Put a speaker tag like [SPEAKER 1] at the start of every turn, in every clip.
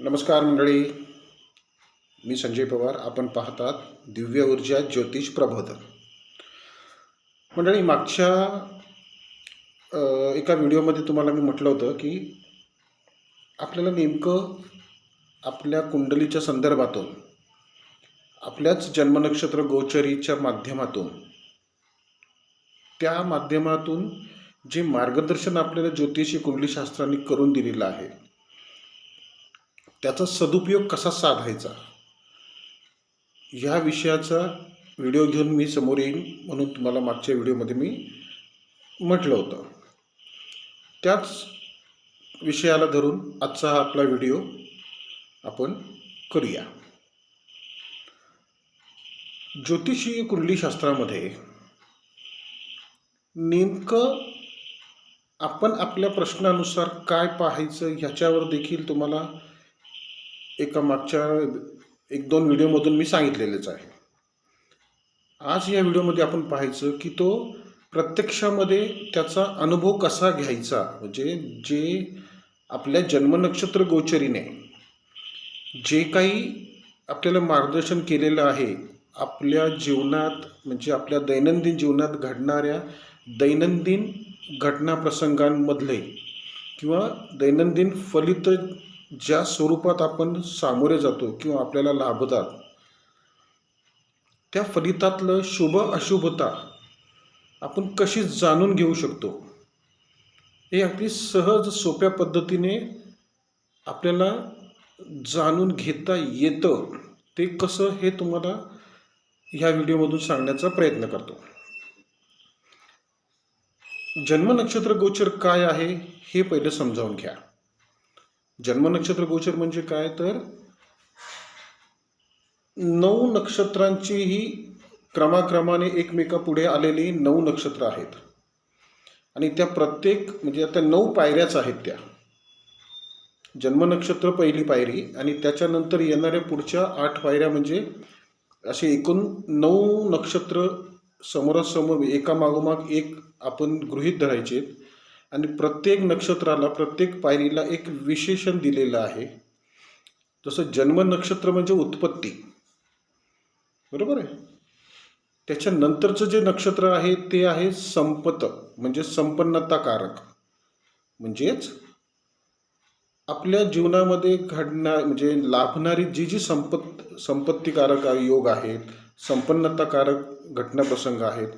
[SPEAKER 1] नमस्कार मंडळी. मी संजय पवार. आपण पाहतात दिव्य ऊर्जा ज्योतिष प्रबोधन. मंडळी मागच्या एका व्हिडिओमध्ये तुम्हाला मी म्हटलं होतं की आपल्याला नेमकं आपल्या कुंडलीच्या संदर्भातून आपल्याच जन्मनक्षत्र गोचरीच्या माध्यमातून त्या माध्यमातून जे मार्गदर्शन आपल्याला ज्योतिषी कुंडलीशास्त्रांनी करून दिलेलं आहे त्याचा सदुपयोग कसा साधायचा? ह्या विषयाचा व्हिडिओ घेऊन मी समोर येईन म्हणून तुम्हाला मागच्या व्हिडिओमध्ये मी म्हटलं होतं. त्याच विषयाला धरून आजचा हा आपला व्हिडिओ आपण करूया. ज्योतिषीय कुंडलीशास्त्रामध्ये नेमकं आपण आपल्या प्रश्नानुसार काय पाहायचं ह्याच्यावर देखील तुम्हाला एका मागच्या एक दोन व्हिडिओमधून मी सांगितलेलेच आहे. आज या व्हिडिओमध्ये आपण पाहायचं की तो प्रत्यक्षामध्ये त्याचा अनुभव कसा घ्यायचा म्हणजे जे आपल्या जन्मनक्षत्र गोचरीने जे काही आपल्याला मार्गदर्शन केलेलं आहे आपल्या जीवनात म्हणजे आपल्या दैनंदिन जीवनात घडणाऱ्या दैनंदिन घटनाप्रसंगांमधले किंवा दैनंदिन फलित ज्या स्वरूपात आपण सामोरे जातो किंवा आपल्याला लाभतात त्या फलितातलं शुभ अशुभता आपण कशी जाणून घेऊ शकतो? हे आपली सहज सोप्या पद्धतीने आपल्याला जाणून घेता येतं. ते कसं हे तुम्हाला ह्या व्हिडिओमधून सांगण्याचा प्रयत्न करतो. जन्मनक्षत्र गोचर काय आहे हे पहिलं समजावून घ्या. जन्मनक्षत्र गोचर म्हणजे काय? तर नऊ नक्षत्रांची ही क्रमाक्रमाने एकमेकापुढे आलेली नऊ नक्षत्र आहेत. आणि त्या प्रत्येक म्हणजे आता नऊ पायऱ्याच आहेत त्या. जन्मनक्षत्र पहिली पायरी आणि त्याच्यानंतर येणाऱ्या पुढच्या आठ पायऱ्या म्हणजे असे एकूण नऊ नक्षत्र समोरासमोर एका मागोमाग एक आपण गृहीत धरायचे आणि प्रत्येक नक्षत्राला प्रत्येक पायरीला एक विशेषण दिलेलं आहे. जसं जन्म नक्षत्र म्हणजे उत्पत्ती. बरोबर आहे? त्याच्यानंतरचं जे नक्षत्र आहे ते आहे संपत म्हणजे संपन्नताकारक. म्हणजेच आपल्या जीवनामध्ये घडणार म्हणजे लाभणारी जी जी संपत संपत्तीकारक योग आहेत संपन्नताकारक घटनाप्रसंग आहेत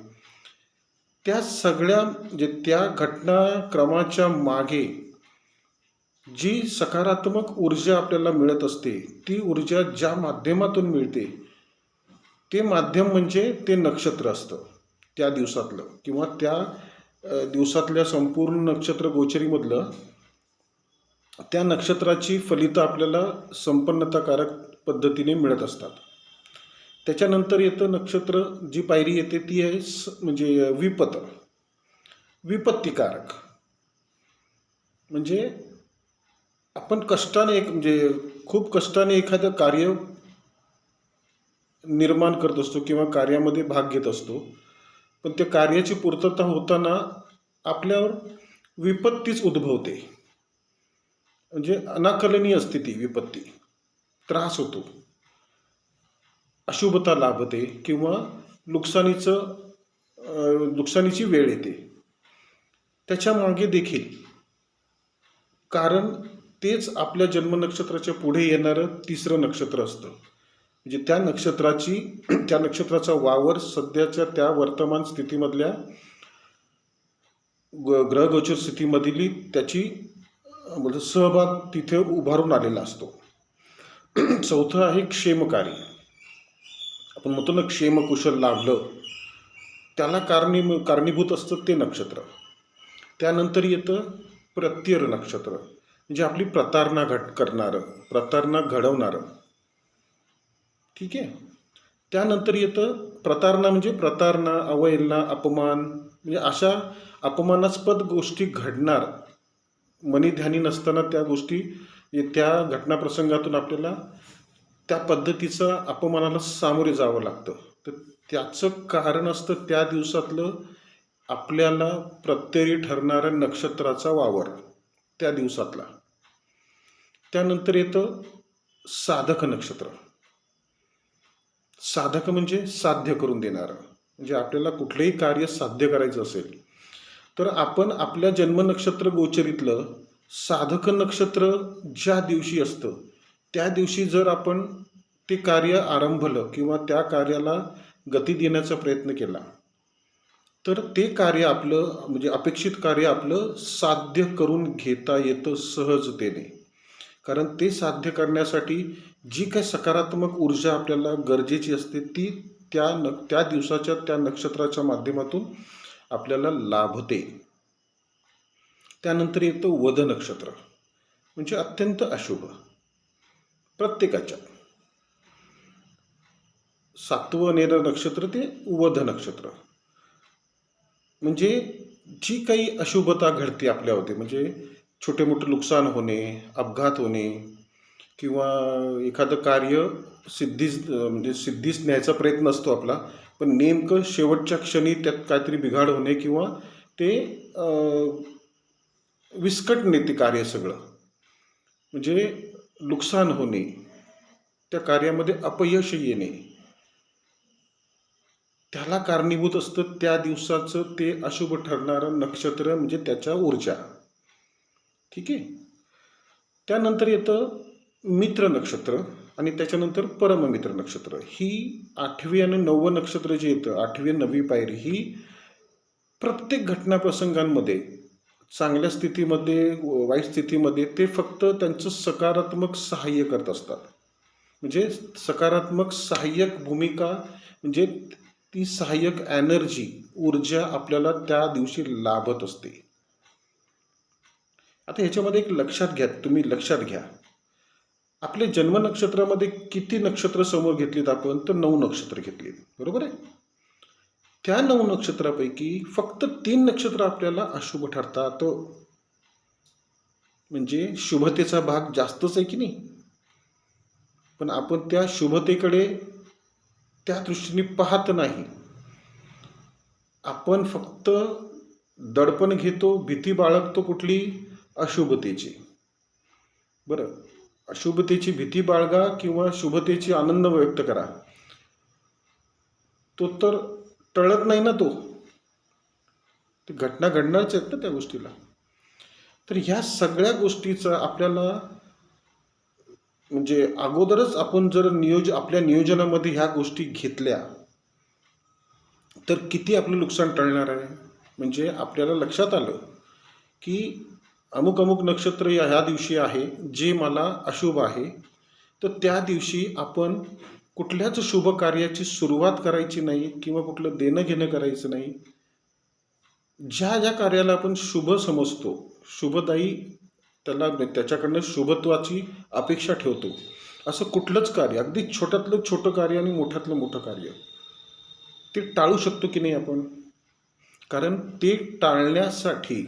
[SPEAKER 1] त्या सगळ्या म्हणजे त्या घटनाक्रमाच्या मागे जी सकारात्मक ऊर्जा आपल्याला मिळत असते ती ऊर्जा ज्या माध्यमातून मिळते ते माध्यम म्हणजे ते नक्षत्र असतं. त्या दिवसातलं किंवा त्या दिवसातल्या संपूर्ण नक्षत्र गोचरीमधलं त्या नक्षत्राची फलितं आपल्याला संपन्नताकारक पद्धतीने मिळत असतात. त्याच्यानंतर येतं नक्षत्र जी पायरी येते ती आहे स म्हणजे विपत. विपत्तिकारक. म्हणजे आपण कष्टाने एक म्हणजे खूप कष्टाने एखादं कार्य निर्माण करत असतो किंवा कार्यामध्ये भाग घेत असतो पण त्या कार्याची पूर्तता होताना आपल्यावर विपत्तीच उद्भवते. म्हणजे अनाकलनीय असते ती विपत्ती. त्रास होतो. अशुभता लाभते किंवा नुकसानीचं नुकसानीची वेळ येते. त्याच्यामागे देखील. कारण तेच आपल्या जन्मनक्षत्राच्या पुढे येणारं तिसरं नक्षत्र असतं. म्हणजे त्या नक्षत्राची त्या नक्षत्राचा वावर सध्याच्या त्या वर्तमान स्थितीमधल्या ग- ग्रहगोचर स्थितीमधली त्याची म्हणजे सहभाग तिथे उभारून आलेला असतो. चौथं आहे क्षेमकारी. आपण म्हणतो ना क्षेमकुशल लाभलं. त्याला कारणी कारणीभूत असतं ते नक्षत्र. त्यानंतर येतं प्रत्यर नक्षत्र म्हणजे आपली प्रतारणा घट करणारं प्रतारणा घडवणारं. ठीक आहे? त्यानंतर येतं प्रतारणा म्हणजे प्रतारणा अवहेलना अपमान म्हणजे अशा अपमानास्पद गोष्टी घडणार. मनी ध्यानी नसताना त्या गोष्टी त्या घटनाप्रसंगातून आपल्याला त्या पद्धतीचं अपमानाला सामोरे जावं लागतं. तर त्याचं कारण असतं त्या दिवसातलं आपल्याला प्रत्ययी ठरणाऱ्या नक्षत्राचा वावर त्या दिवसातला. त्यानंतर येतं साधक नक्षत्र. साधक म्हणजे साध्य करून देणारं. म्हणजे आपल्याला कुठलंही कार्य साध्य करायचं असेल तर आपण आपल्या जन्म नक्षत्र गोचरीतलं साधक नक्षत्र ज्या दिवशी असतं त्या दिवशी जर आपण ते कार्य आरंभलं किंवा त्या कार्याला गती देण्याचा प्रयत्न केला तर ते कार्य आपलं म्हणजे अपेक्षित कार्य आपलं साध्य करून घेता येतं सहजतेने. कारण ते साध्य करण्यासाठी जी काही सकारात्मक ऊर्जा आपल्याला गरजेची असते ती त्या न त्या दिवसाच्या त्या नक्षत्राच्या माध्यमातून आपल्याला लाभते. त्यानंतर येतं वध नक्षत्र म्हणजे अत्यंत अशुभ. प्रत्येकाच्या. सातवं नेर नक्षत्र ते उवध नक्षत्र. म्हणजे जी काही अशुभता घडते आपल्यावरती म्हणजे छोटे मोठे नुकसान होणे अपघात होणे किंवा एखादं कार्य सिद्धीस म्हणजे सिद्धीस न्यायचा प्रयत्न असतो आपला पण नेमकं शेवटच्या क्षणी त्यात काहीतरी बिघाड होणे किंवा ते विस्कट विस्कटणे ते कार्य सगळं. म्हणजे नुकसान होणे त्या कार्यामध्ये अपयश येणे त्याला कारणीभूत असतं त्या दिवसाचं ते अशुभ ठरणारं नक्षत्र म्हणजे त्याच्या ऊर्जा. ठीक आहे? त्यानंतर येतं मित्र नक्षत्र आणि त्याच्यानंतर परममित्र नक्षत्र. ही आठवी आणि नववं नक्षत्र जे येतं आठवी नववी पायरी ही प्रत्येक घटनाप्रसंगांमध्ये चांगल्या स्थितीमध्ये वाईट स्थितीमध्ये ते फक्त त्यांचं सकारात्मक सहाय्य करत असतात. म्हणजे सकारात्मक सहाय्यक भूमिका म्हणजे ती सहाय्यक एनर्जी ऊर्जा आपल्याला त्या दिवशी लाभत असते. आता ह्याच्यामध्ये एक लक्षात घ्या तुम्ही लक्षात घ्या. आपल्या जन्म नक्षत्रामध्ये किती नक्षत्र समोर घेतलीत आपण तर नऊ नक्षत्र घेतलीत. बरोबर आहे? त्या नऊ नक्षत्रापैकी फक्त तीन नक्षत्र आपल्याला अशुभ ठरतात. म्हणजे शुभतेचा भाग जास्तच आहे की नाही? पण आपण त्या शुभतेकडे त्या दृष्टीने पाहत नाही. आपण फक्त दडपण घेतो भीती बाळगतो कुठली? अशुभतेची. बरं अशुभतेची भीती बाळगा किंवा शुभतेची आनंद व्यक्त करा. तो तर टळत नाही ना तो. ती घटना घडणारच आहेत ना त्या गोष्टीला. तर ह्या सगळ्या गोष्टीचा आपल्याला म्हणजे अगोदरच आपण जर नियोज आपल्या नियोजनामध्ये ह्या गोष्टी घेतल्या तर किती आपलं नुकसान टळणार आहे? म्हणजे आपल्याला लक्षात आलं की अमुक अमुक नक्षत्र या ह्या दिवशी आहे जे मला अशुभ आहे तर त्या दिवशी आपण कुठल्याच शुभ कार्याची सुरुवात करायची नाही किंवा कुठलं देणं घेणं करायचं नाही. ज्या ज्या कार्याला आपण शुभ समजतो शुभदायी त्याला त्याच्याकडनं शुभत्वाची अपेक्षा ठेवतो. असं कुठलंच कार्य अगदी छोट्यातलं छोटं कार्य आणि मोठ्यातलं मोठं कार्य ते टाळू शकतो की नाही आपण? कारण ते टाळण्यासाठी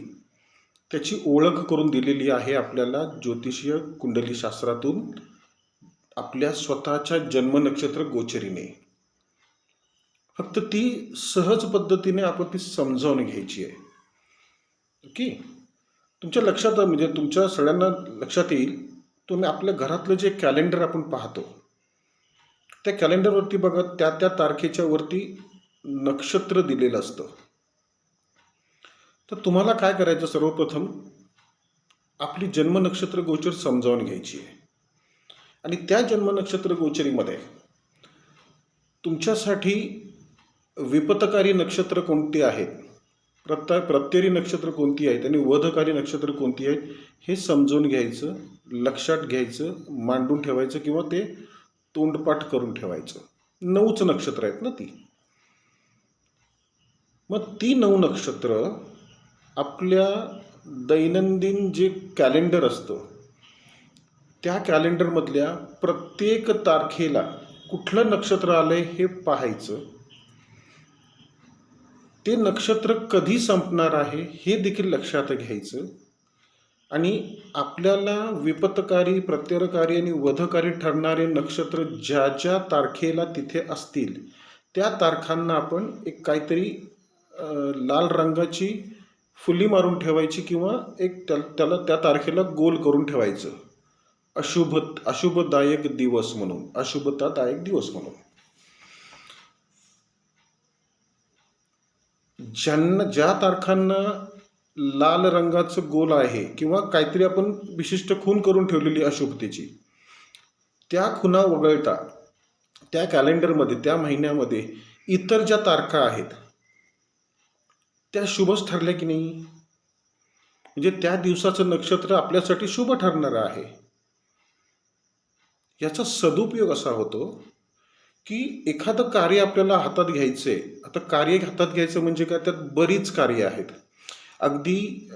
[SPEAKER 1] त्याची ओळख करून दिलेली आहे आपल्याला ज्योतिषीय कुंडलीशास्त्रातून. आपल्या स्वतःच्या जन्म नक्षत्र गोचरीने. फक्त ती सहज पद्धतीने आपण ती समजावून घ्यायची आहे. ओके? तुमच्या लक्षात म्हणजे तुमच्या सगळ्यांना लक्षात येईल तुम्ही आपल्या घरातलं जे कॅलेंडर आपण पाहतो त्या कॅलेंडरवरती बघा त्या त्या तारखेच्या वरती नक्षत्र दिलेलं असतं. तर तुम्हाला काय करायचं? सर्वप्रथम आपली जन्म नक्षत्र गोचर समजावून घ्यायची आहे. आणि त्या जन्म नक्षत्र गोचरीमध्ये तुमच्यासाठी विपतकारी नक्षत्र कोणती आहेत? प्रत्य प्रत्येरी नक्षत्र कोणती आहेत आणि वधकारी नक्षत्र कोणती आहेत? हे समजून घ्यायचं लक्षात घ्यायचं मांडून ठेवायचं किंवा ते तोंडपाठ करून ठेवायचं. नऊच नक्षत्र आहेत ना ती. मग ती नऊ नक्षत्र आपल्या दैनंदिन जे कॅलेंडर असतं त्या कॅलेंडरमधल्या प्रत्येक तारखेला कुठलं नक्षत्र आलंय हे पाहायचं. ते नक्षत्र कधी संपणार आहे हे देखील लक्षात घ्यायचं. आणि आपल्याला विपतकारी प्रत्यरकारी आणि वधकारी ठरणारे नक्षत्र ज्या ज्या तारखेला तिथे असतील त्या तारखांना आपण एक काहीतरी लाल रंगाची फुली मारून ठेवायची किंवा एक त्या त्याला त्या तारखेला गोल करून ठेवायचं. अशुभ अशुभदायक दिवस म्हणून अशुभतादायक दिवस म्हणून. ज्यांना ज्या तारखांना लाल रंगाचं गोल आहे किंवा काहीतरी आपण विशिष्ट खून करून ठेवलेली अशुभतेची त्या खुणा वगळता त्या कॅलेंडरमध्ये त्या महिन्यामध्ये इतर ज्या तारखा आहेत त्या शुभच ठरल्या की नाही? म्हणजे त्या दिवसाचं नक्षत्र आपल्यासाठी शुभ ठरणारं आहे. याचा सदुपयोग असा होतो की एखादं कार्य आपल्याला हातात घ्यायचं आहे आता कार्य हातात घ्यायचं म्हणजे काय? त्यात बरीच कार्य आहेत. अगदी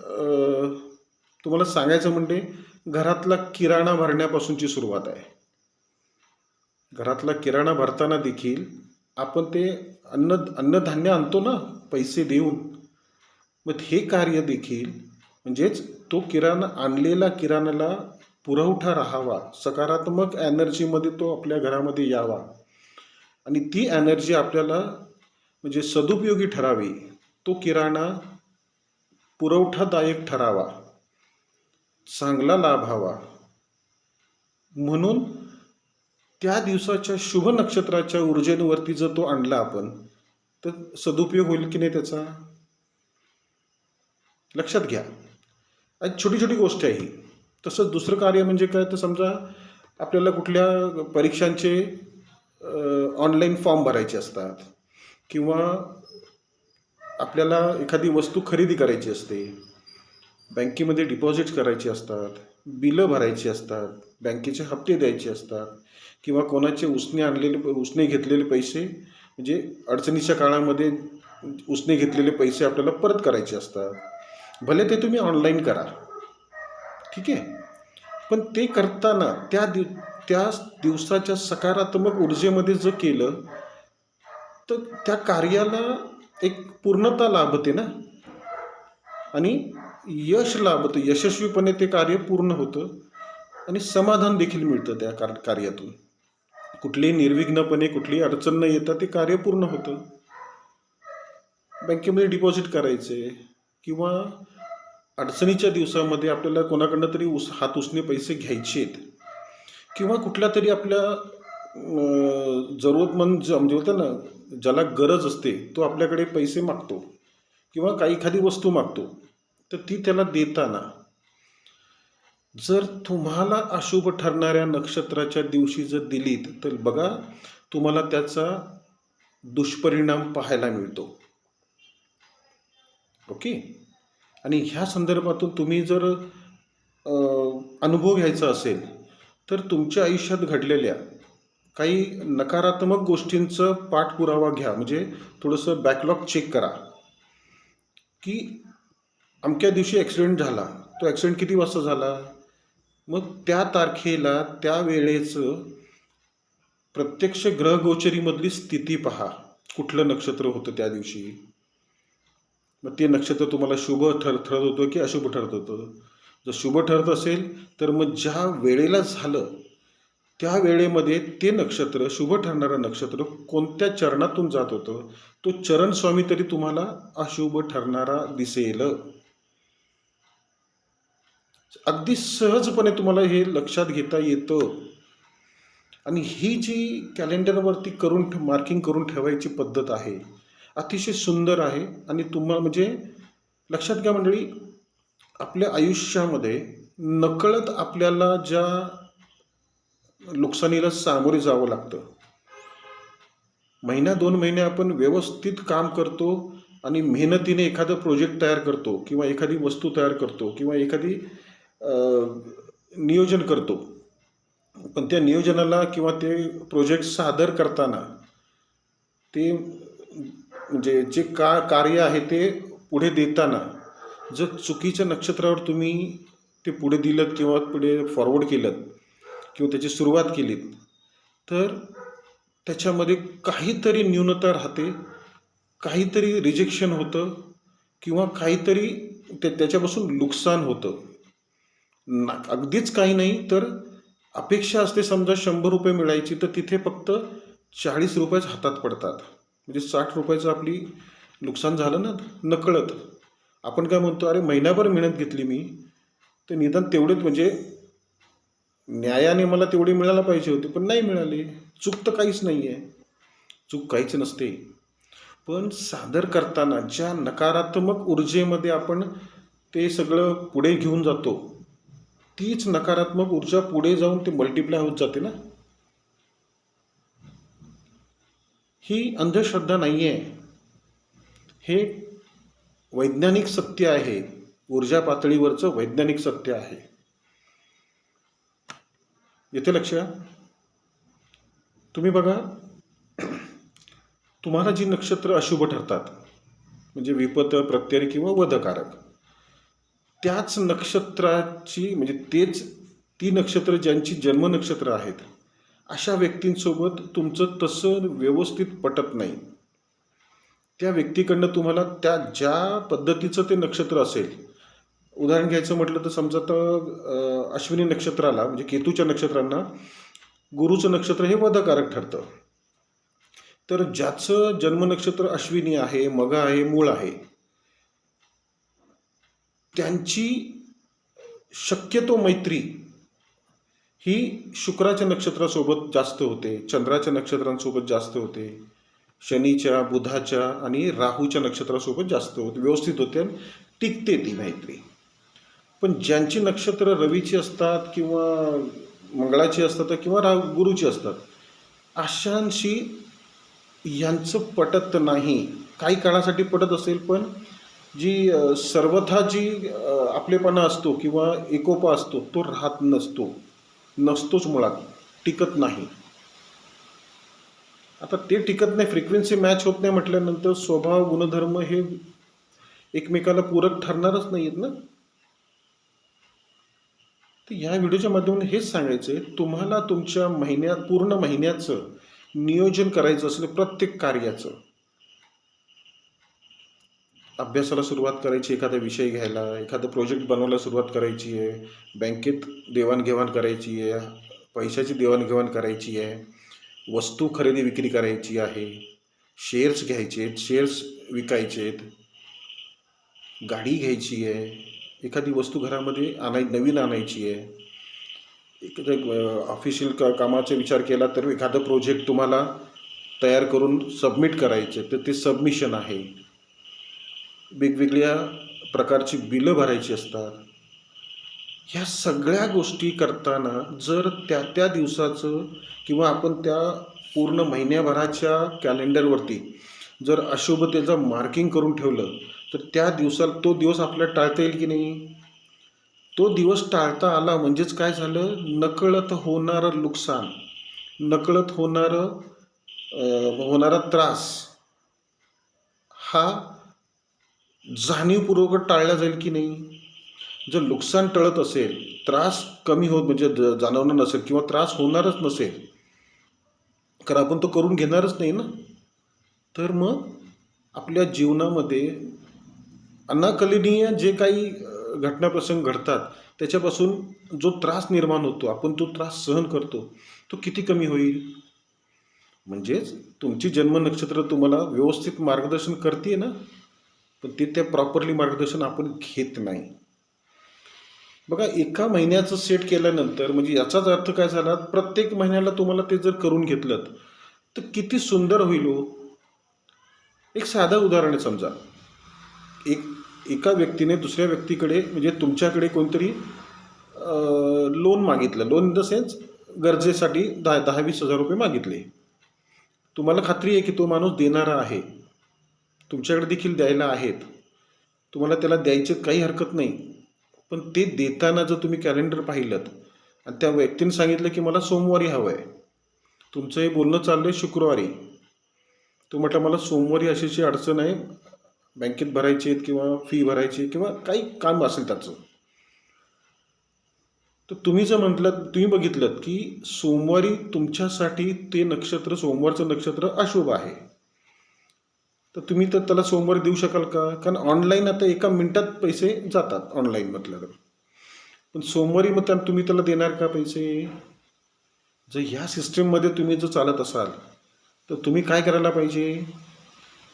[SPEAKER 1] तुम्हाला सांगायचं म्हणजे घरातला किराणा भरण्यापासूनची सुरुवात आहे. घरातला किराणा भरताना देखील आपण ते अन्न अन्नधान्य आणतो ना पैसे देऊन. मग हे कार्य देखील म्हणजेच तो किराणा आणलेला किराणाला पुरवठा राहावा. सकारात्मक एनर्जीमध्ये तो आपल्या घरामध्ये यावा. आणि ती एनर्जी आपल्याला म्हणजे सदुपयोगी ठरावी. तो किराणा पुरवठादायक ठरावा. चांगला लाभ हवा. म्हणून त्या दिवसाच्या शुभ नक्षत्राच्या ऊर्जेवरती जर तो आणला आपण तर सदुपयोग होईल की नाही त्याचा? लक्षात घ्या. आणि छोटी छोटी गोष्ट आहे ही. तसंच दुसरं कार्य म्हणजे काय? तर समजा आपल्याला कुठल्या परीक्षांचे ऑनलाईन फॉर्म भरायचे असतात किंवा आपल्याला एखादी वस्तू खरेदी करायची असते बँकेमध्ये डिपॉझिट करायची असतात बिलं भरायची असतात बँकेचे हप्ते द्यायचे असतात किंवा कोणाचे उसने आणलेले उसने घेतलेले पैसे म्हणजे अडचणीच्या काळामध्ये उसने घेतलेले पैसे आपल्याला परत करायचे असतात. भले ते तुम्ही ऑनलाईन करा. ठीक आहे? पण ते करताना त्या दिव त्या दिवसाच्या सकारात्मक ऊर्जेमध्ये जर केलं तर त्या कार्याला एक पूर्णता लाभते ना? आणि यश लाभतं. यशस्वीपणे ते कार्य पूर्ण होतं आणि समाधान देखील मिळतं त्या कार कार्यातून. कुठलीही निर्विघ्नपणे कुठलीही अडचण न येता ते कार्य पूर्ण होतं. बँकेमध्ये डिपॉझिट करायचे किंवा अडचणीच्या दिवसामध्ये आपल्याला कोणाकडनं तरी उस हात उसने पैसे घ्यायचे आहेत. किंवा कुठल्या तरी आपल्या जरूरतमंद ज- म्हणजे होतं ना ज्याला गरज असते तो आपल्याकडे पैसे मागतो. किंवा काही एखादी वस्तू मागतो. तर ती त्याला देताना जर तुम्हाला अशुभ ठरणाऱ्या नक्षत्राच्या दिवशी जर दिलीत तर बघा तुम्हाला त्याचा दुष्परिणाम पाहायला मिळतो. ओके? आणि ह्या संदर्भातून तुम्ही जर अनुभव घ्यायचा असेल तर तुमच्या आयुष्यात घडलेल्या काही नकारात्मक गोष्टींचं पाठपुरावा घ्या. म्हणजे थोडंसं बॅकलॉग चेक करा. की अमक्या दिवशी ॲक्सिडेंट झाला. तो ॲक्सिडेंट किती वाजता झाला? मग त्या तारखेला त्या वेळेचं प्रत्यक्ष ग्रहगोचरीमधली स्थिती पहा. कुठलं नक्षत्र होतं त्या दिवशी? मग ते नक्षत्र तुम्हाला शुभ ठर ठरत होतं की अशुभ ठरत होतं. जर शुभ ठरत असेल तर मग ज्या वेळेला झालं त्या वेळेमध्ये ते नक्षत्र शुभ ठरणारं नक्षत्र कोणत्या चरणातून जात होतं? तो चरण स्वामी तरी तुम्हाला अशुभ ठरणारा दिसेल. अगदी सहजपणे तुम्हाला हे लक्षात घेता येतं. आणि ही जी कॅलेंडरवरती करून मार्किंग करून ठेवायची पद्धत आहे अतिशय सुंदर आहे आणि तुम्हाला म्हणजे लक्षात घ्या मंडळी आपल्या आयुष्यामध्ये नकळत आपल्याला ज्या नुकसानीला सामोरे जावं लागतं. महिना दोन महिने आपण व्यवस्थित काम करतो आणि मेहनतीने एखादं प्रोजेक्ट तयार करतो किंवा एखादी वस्तू तयार करतो किंवा एखादी नियोजन करतो. पण त्या नियोजनाला किंवा ते प्रोजेक्ट सादर करताना ते म्हणजे जे का कार्य आहे ते पुढे देताना जर चुकीच्या नक्षत्रावर तुम्ही ते पुढे दिलं किंवा पुढे फॉरवर्ड केलं किंवा त्याची सुरुवात केलीत तर त्याच्यामध्ये काहीतरी न्यूनता राहते काहीतरी रिजेक्शन होतं किंवा काहीतरी ते त्याच्यापासून नुकसान होतं. ना अगदीच काही नाही तर अपेक्षा असते समजा शंभर रुपये मिळायची तर तिथे फक्त चाळीस रुपयेच हातात पडतात. म्हणजे साठ रुपयाचं आपली नुकसान झालं ना नकळत. आपण काय म्हणतो अरे महिनाभर मेहनत घेतली मी तर निदान तेवढेच म्हणजे न्यायाने मला तेवढी मिळायला पाहिजे होती पण नाही मिळाली. चूक तर काहीच नाही आहे चूक काहीच नसते. पण सादर करताना ज्या नकारात्मक ऊर्जेमध्ये आपण ते सगळं पुढे घेऊन जातो तीच नकारात्मक ऊर्जा पुढे जाऊन ते मल्टिप्लाय होत जाते ना. ही अंधश्रद्धा नाही आहे हे वैज्ञानिक सत्य आहे. ऊर्जा पातळीवरचं वैज्ञानिक सत्य आहे. येथे लक्ष? तुम्ही बघा. तुम्हाला जी नक्षत्र अशुभ ठरतात म्हणजे विपत प्रत्यय किंवा वधकारक त्याच नक्षत्राची म्हणजे तेच ती नक्षत्र ज्यांची जन्म नक्षत्र आहेत अशा व्यक्तींसोबत तुमचं तसं व्यवस्थित पटत नाही. त्या व्यक्तीकडनं तुम्हाला त्या ज्या पद्धतीचं ते नक्षत्र असेल उदाहरण घ्यायचं म्हटलं तर समजा तर अश्विनी नक्षत्राला म्हणजे केतूच्या नक्षत्रांना गुरुचं नक्षत्र हे वधकारक ठरतं. तर ज्याचं जन्म नक्षत्र अश्विनी आहे मग आहे मूळ आहे त्यांची शक्यतो मैत्री ही शुक्राच्या नक्षत्रासोबत जास्त होते चंद्राच्या नक्षत्रांसोबत जास्त होते शनीच्या बुधाच्या आणि राहूच्या नक्षत्रासोबत जास्त होते व्यवस्थित होते आणि टिकते ती मैत्री. पण ज्यांची नक्षत्र रवीची असतात किंवा मंगळाची असतात किंवा राहू गुरुची असतात अशांशी यांचं पटत नाही. काही काळासाठी पटत असेल पण जी सर्वथा जी आपलेपणा असतो किंवा एकोपा असतो तो राहत नसतो. नसतोच मुळात टिकत नाही. आता ते टिकत नाही फ्रिक्वेन्सी मॅच होत नाही म्हटल्यानंतर स्वभाव गुणधर्म हे एकमेकाला पूरक ठरणारच नाही आहेत ना? तर या व्हिडिओच्या माध्यमातून हेच सांगायचं आहे तुम्हाला तुमच्या महिन्यात पूर्ण महिन्याचं नियोजन करायचं असलं प्रत्येक कार्याचं अभ्यासाला सुरुवात करायची एखादा विषय घ्यायला एखादं प्रोजेक्ट बनवायला सुरुवात करायची आहे बँकेत देवाणघेवाण करायची आहे पैशाची देवाणघेवाण करायची आहे वस्तू खरेदी विक्री करायची आहे शेअर्स घ्यायचे आहेत शेअर्स विकायचे आहेत गाडी घ्यायची आहे एखादी वस्तू घरामध्ये आणाय नवीन आणायची आहे एखादं ऑफिशियल का कामाचा विचार केला तर एखादं प्रोजेक्ट तुम्हाला तयार करून सबमिट करायचे तर ते सबमिशन आहे. वेगवेगळ्या प्रकारची बिलं भरायची असतात. ह्या सगळ्या गोष्टी करताना जर त्या त्या दिवसाचं किंवा आपण त्या पूर्ण महिन्याभराच्या कॅलेंडरवरती जर अशुभतेचं मार्किंग करून ठेवलं तर त्या दिवसाला तो दिवस आपल्याला टाळता येईल की नाही? तो दिवस टाळता आला म्हणजेच काय झालं? नकळत होणारं नुकसान नकळत होणारं होणारा त्रास हा जाणीवपूर्वक टाळला जाईल की नाही? जर नुकसान टळत असेल त्रास कमी होत म्हणजे ज- जाणवणार नसेल किंवा त्रास होणारच नसेल कारण आपण तो करून घेणारच नाही ना? तर मग आपल्या जीवनामध्ये अनाकलनीय जे काही घटनाप्रसंग घडतात त्याच्यापासून जो त्रास निर्माण होतो आपण तो त्रास सहन करतो तो किती कमी होईल? म्हणजेच तुमची जन्म नक्षत्र तुम्हाला व्यवस्थित मार्गदर्शन करते ना? पण ते त्या प्रॉपरली मार्गदर्शन आपण घेत नाही. बघा एका महिन्याचं सेट केल्यानंतर म्हणजे याचाच अर्थ काय झाला? प्रत्येक महिन्याला तुम्हाला ते जर करून घेतलं तर किती सुंदर होईल हो. एक साधं उदाहरण आहे समजा. एक एका व्यक्तीने दुसऱ्या व्यक्तीकडे म्हणजे तुमच्याकडे कोणतरी लोन मागितलं. लोन इन द सेन्स गरजेसाठी दहा दहा वीस हजार रुपये मागितले. तुम्हाला खात्री आहे की तो माणूस देणारा आहे. तुमच्याकडे देखील द्यायला आहेत. तुम्हाला त्याला द्यायचे काही हरकत नाही. पण ते देताना जर तुम्ही कॅलेंडर पाहिलं आणि त्या व्यक्तीने सांगितलं की मला सोमवारी हवं आहे तुमचं हे बोलणं चाललं आहे शुक्रवारी. तो म्हटलं मला सोमवारी अशी अडचण आहे. बँकेत भरायची आहेत किंवा फी भरायची किंवा काही काम असेल त्याचं. तर तुम्ही जर म्हटलं तुम्ही बघितलं की सोमवारी तुमच्यासाठी ते नक्षत्र सोमवारचं नक्षत्र अशुभ आहे. तर तुम्ही तर त्याला सोमवारी देऊ शकाल का? कारण ऑनलाईन आता एका मिनटात पैसे जातात ऑनलाईन म्हटलं तर पण सोमवारी मग त्या तुम्ही त्याला देणार का पैसे? जर ह्या सिस्टीममध्ये तुम्ही जर चालत असाल तर तुम्ही काय करायला पाहिजे?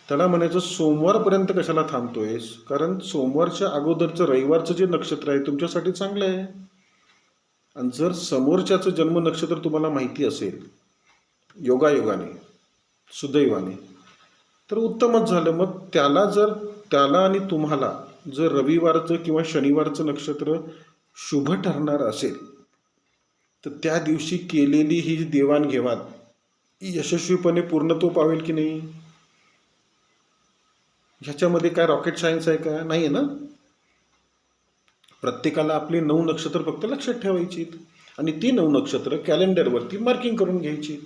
[SPEAKER 1] त्याला म्हणायचं सोमवारपर्यंत कशाला थांबतोयस? कारण सोमवारच्या अगोदरचं रविवारचं जे नक्षत्र आहे तुमच्यासाठी चांगलं आहे. आणि जर समोरच्याचं जन्म नक्षत्र तुम्हाला माहिती असेल योगायोगाने सुदैवाने तर उत्तमच झालं. मग त्याला जर त्याला आणि तुम्हाला जर रविवारचं किंवा शनिवारचं नक्षत्र शुभ ठरणार असेल तर त्या दिवशी केलेली ही देवाणघेवाण यशस्वीपणे पूर्णत्व पावेल की नाही? ह्याच्यामध्ये काय रॉकेट सायन्स आहे का? नाही आहे ना? प्रत्येकाला आपली नऊ नक्षत्र फक्त लक्षात ठेवायची आणि ती नऊ नक्षत्र कॅलेंडरवरती मार्किंग करून घ्यायची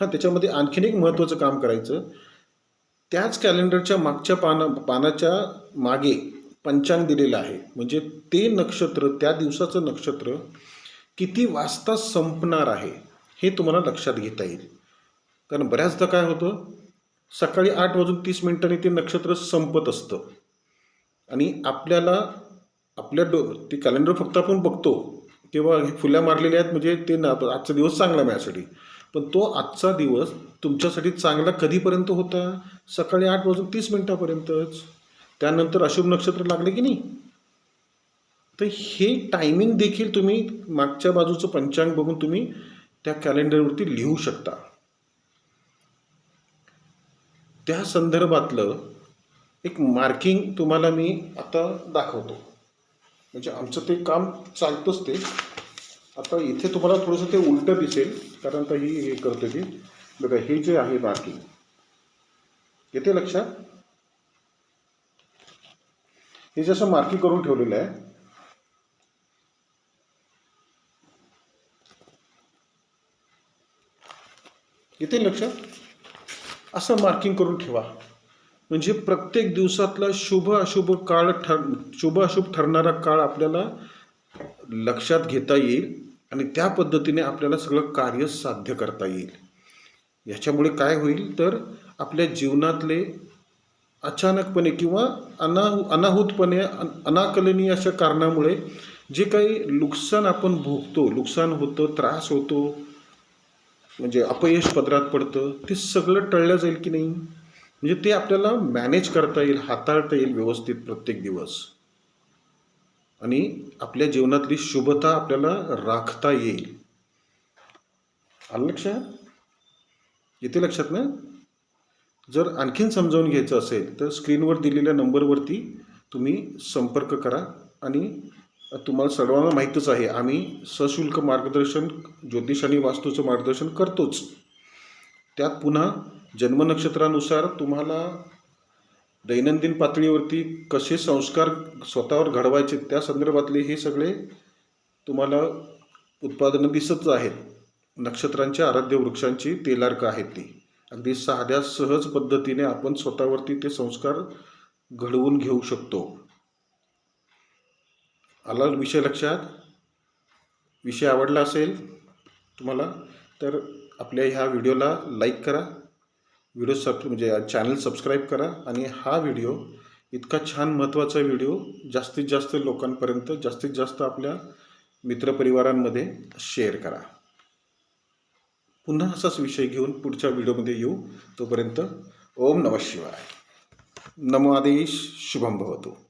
[SPEAKER 1] हां त्याच्यामध्ये आणखीन एक महत्त्वाचं काम करायचं. त्याच कॅलेंडरच्या मागच्या पाना पानाच्या मागे पंचांग दिलेलं आहे. म्हणजे ते नक्षत्र त्या दिवसाचं नक्षत्र किती वाजता संपणार आहे हे तुम्हाला लक्षात घेता येईल. कारण बऱ्याचदा काय होतं सकाळी आठ वाजून तीस मिनिटांनी ते नक्षत्र संपत असतं. आणि आपल्याला आपल्या डो ते कॅलेंडर फक्त आपण बघतो किंवा हे फुल्या मारलेल्या आहेत म्हणजे ते ना आजचा दिवस चांगला आहे माझ्यासाठी. पण तो आजचा दिवस तुमच्यासाठी चांगला कधीपर्यंत होता? सकाळी आठ वाजून तीस मिनिटापर्यंतच. त्यानंतर अशुभ नक्षत्र लागले की नाही? तर हे टायमिंग देखील तुम्ही मागच्या बाजूचं पंचांग बघून तुम्ही त्या कॅलेंडरवरती लिहू शकता. त्या संदर्भातलं एक मार्किंग तुम्हाला मी आता दाखवतो. म्हणजे आमचं ते काम चालतंच ते. आता इथे तुम्हाला थोडंसं ते उलटं दिसेल कारण आता ही हे करते की बघा हे जे आहे मार्किंग येते लक्षात? हे जसं मार्किंग करून ठेवलेलं आहे येते लक्षात? असं मार्किंग करून ठेवा. म्हणजे प्रत्येक दिवसातला शुभ अशुभ काळ ठर शुभ अशुभ ठरणारा काळ आपल्याला लक्षात घेता येईल. आणि त्या पद्धतीने आपल्याला सगळं कार्य साध्य करता येईल. याच्यामुळे काय होईल तर आपल्या जीवनातले अचानकपणे किंवा अना अनाहूतपणे अन- अनाकलनीय अशा कारणामुळे जे काही नुकसान आपण भोगतो नुकसान होतं त्रास होतो म्हणजे अपयश पदरात पडतं ते सगळं टळलं जाईल की नाही? म्हणजे ते आपल्याला मॅनेज करता येईल हाताळता येईल व्यवस्थित प्रत्येक दिवस. आणि आपल्या जीवनातली शुभता आपल्याला राखता येईल. आलं लक्षात येते लक्षात ना? जर आणखीन समजावून घ्यायचं असेल तर स्क्रीनवर दिलेल्या नंबरवरती तुम्ही संपर्क करा आणि तुम्हाला सर्वांना माहीतच आहे आम्ही सशुल्क मार्गदर्शन ज्योतिष आणि वास्तूचं मार्गदर्शन करतोच. त्यात पुन्हा जन्मनक्षत्रानुसार तुम्हाला दैनंदिन पातळीवरती कसे संस्कार स्वतःवर घडवायचे त्या संदर्भातले हे सगळे तुम्हाला उत्पादनं दिसतच आहेत. नक्षत्रांच्या आराध्य वृक्षांची तेलार्क आहेत ती. अगदी साध्या सहज पद्धतीने आपण स्वतःवरती ते संस्कार घडवून घेऊ शकतो. आला विषय लक्षात? विषय आवडला असेल तुम्हाला तर आपल्या ह्या व्हिडिओला लाईक करा. व्हिडिओ सब म्हणजे चॅनल सबस्क्राईब करा आणि हा व्हिडिओ इतका छान महत्त्वाचा व्हिडिओ जास्तीत जास्त लोकांपर्यंत जास्तीत जास्त आपल्या मित्रपरिवारांमध्ये शेअर करा. पुन्हा असाच विषय घेऊन पुढच्या व्हिडिओमध्ये येऊ. तोपर्यंत ओम नमः शिवाय. नमो आदेश शुभम भवतो.